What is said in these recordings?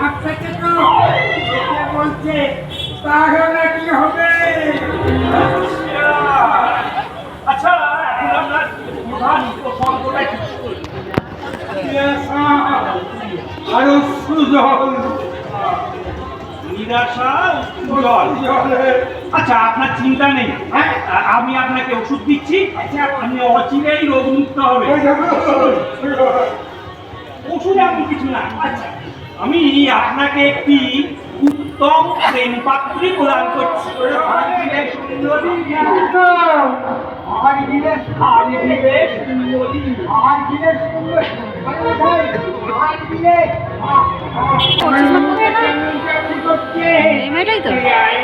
তো বলছে তাহলে কি হবে? আচ্ছা আরও সুজল নিরাশা আচ্ছা আপনার চিন্তা নেই। হ্যাঁ? আমি আপনাকে ওষুধ দিচ্ছি। আচ্ছা। আপনি অচিরেই রোগমুক্ত হবে। ওষুধ এমন কিছু না। আচ্ছা। আমি আপনাকে একটি উত্তম প্রেম পাত্রী প্রদান করছি মেয়েটাই তো? তুই আয়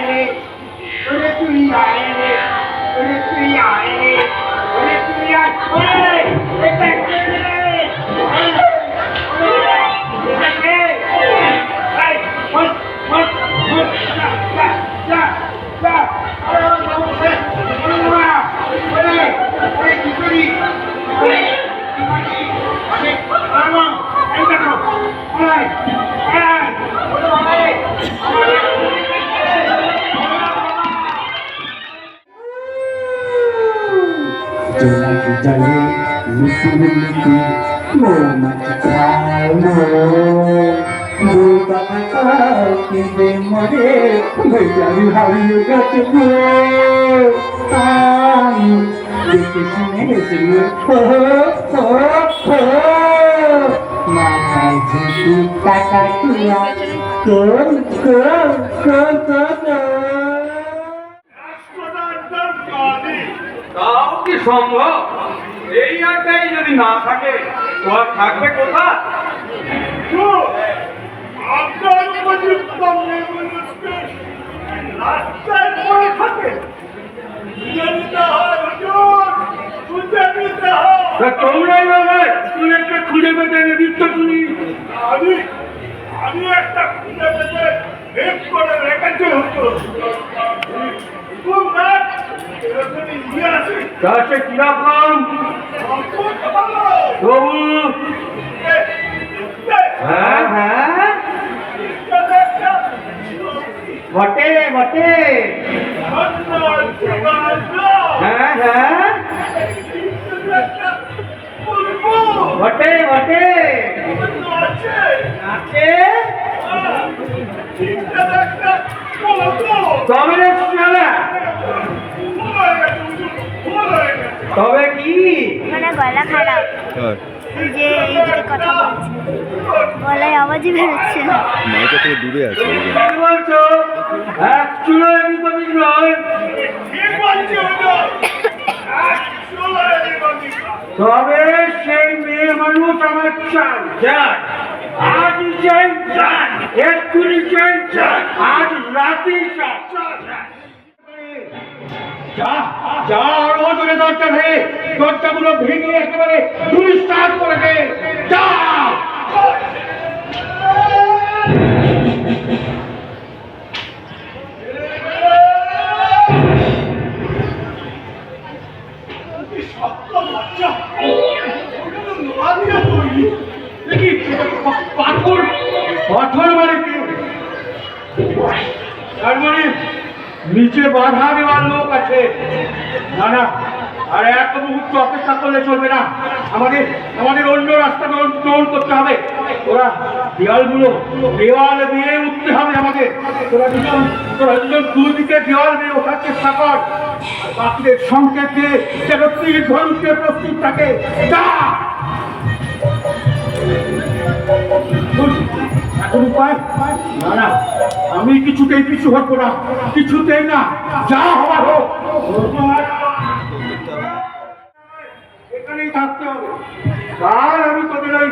রে মরে ভৈয়ারি হারিয়ে গেছে আমি দেখে শুনে হেসে তাও কি সম্ভব? এই আড্ডাই যদি না থাকে তো আর থাকবে কোথা আপনার উপযুক্ত রাস্তায় পড়ে থাকে একটা খুঁজে পেতে এনে দিচ্ছ শুনি আমি আমি একটা খুঁজে পেতে হেল্প করে রেখেছি হুজুর হুজুর না এরকম ইতিহাসে তা সে কিরকম অদ্ভুত ভালো প্রভু এ, এ, হ্যাঁ হ্যাঁ এটা একটা বটে বটে সুন্দর জীবন হ্যাঁ হ্যাঁ একটা বুলবুল বটে বটে? তবে তবে কি? মানে গলা খারাপ। এই যে এইদিকে কথা বলছে। গলায় আওয়াজই বেরোচ্ছে না। মাইকা থেকে দূরে আছে কি বলছো এক চুলো এদিক ওদিক নয়। তবে মানুষ আমার চাই আজ চাই চাই এক্ষুনি চাই চাই আজ রাতেই চাই যা যা আরও জোরে দরজা ভেঙে দরজাগুলো ভেঙে একেবারে দুরিস্তার করে দে। যা। দেখি, পাথর মানে তার মানে নিচে বাধা দেওয়ার লোক আছে। না না, আর এক মুহূর্ত অপেক্ষা করলে চলবে না। আমাদের আমাদের অন্য রাস্তা গ্রহণ করতে হবে। ওরা দেওয়ালগুলো দেওয়াল দিয়ে উঠতে হবে আমাদের তোরা দুজন, তোরা দুদিকে দেওয়াল দিয়ে ওঠার চেষ্টা কর। বাকিদের সংকেত দিয়ে যেন তীর ধরুতে প্রস্তুত থাকে। যা! এখন উপায় না না আমি কিছুতেই পিছু হটবো না কিছুতেই না যা হবার হোক। এখানেই থাকতে হবে। আর আমি তোদের ওই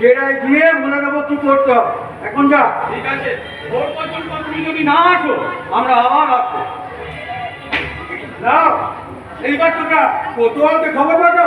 ডেরায় গিয়ে বলে দেবো কি করতে হবে। এখন যা। ঠিক আছে। ভোর পর্যন্ত তুমি যদি না আসো আমরা আবার আসব। না এইবার তোমরা কোতোয়ালকে খবর পাঠো